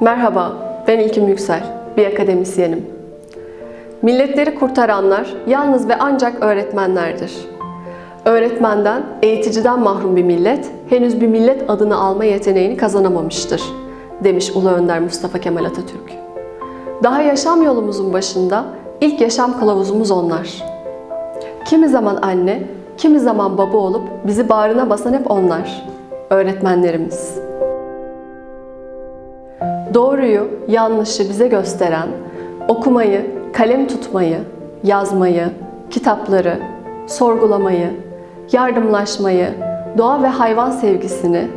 Merhaba, ben İlkim Yüksel, bir akademisyenim. Milletleri kurtaranlar yalnız ve ancak öğretmenlerdir. Öğretmenden, eğiticiden mahrum bir millet, henüz bir millet adını alma yeteneğini kazanamamıştır, demiş Ulu Önder Mustafa Kemal Atatürk. Daha yaşam yolumuzun başında ilk yaşam kılavuzumuz onlar. Kimi zaman anne, kimi zaman baba olup bizi bağrına basan hep onlar, öğretmenlerimiz. Doğruyu, yanlışı bize gösteren, okumayı, kalem tutmayı, yazmayı, kitapları, sorgulamayı, yardımlaşmayı, doğa ve hayvan sevgisini,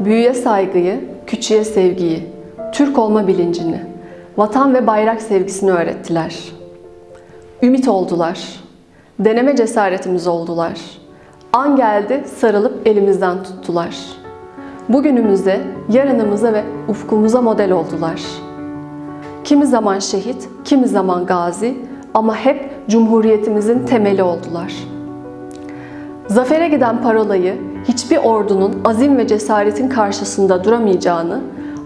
büyüye saygıyı, küçüğe sevgiyi, Türk olma bilincini, vatan ve bayrak sevgisini öğrettiler. Ümit oldular. Deneme cesaretimiz oldular. An geldi sarılıp elimizden tuttular. Bugünümüze, yarınımıza ve ufkumuza model oldular. Kimi zaman şehit, kimi zaman gazi ama hep Cumhuriyetimizin temeli oldular. Zafere giden parolayı hiçbir ordunun azim ve cesaretin karşısında duramayacağını,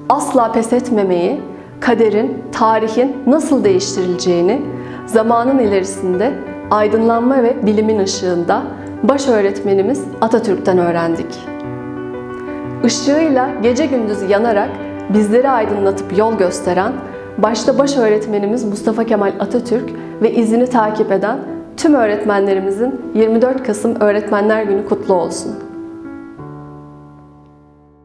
asla pes etmemeyi, kaderin, tarihin nasıl değiştirileceğini, zamanın ilerisinde aydınlanma ve bilimin ışığında baş öğretmenimiz Atatürk'ten öğrendik. Işığıyla gece gündüz yanarak bizleri aydınlatıp yol gösteren, başta baş öğretmenimiz Mustafa Kemal Atatürk ve izini takip eden tüm öğretmenlerimizin 24 Kasım Öğretmenler Günü kutlu olsun.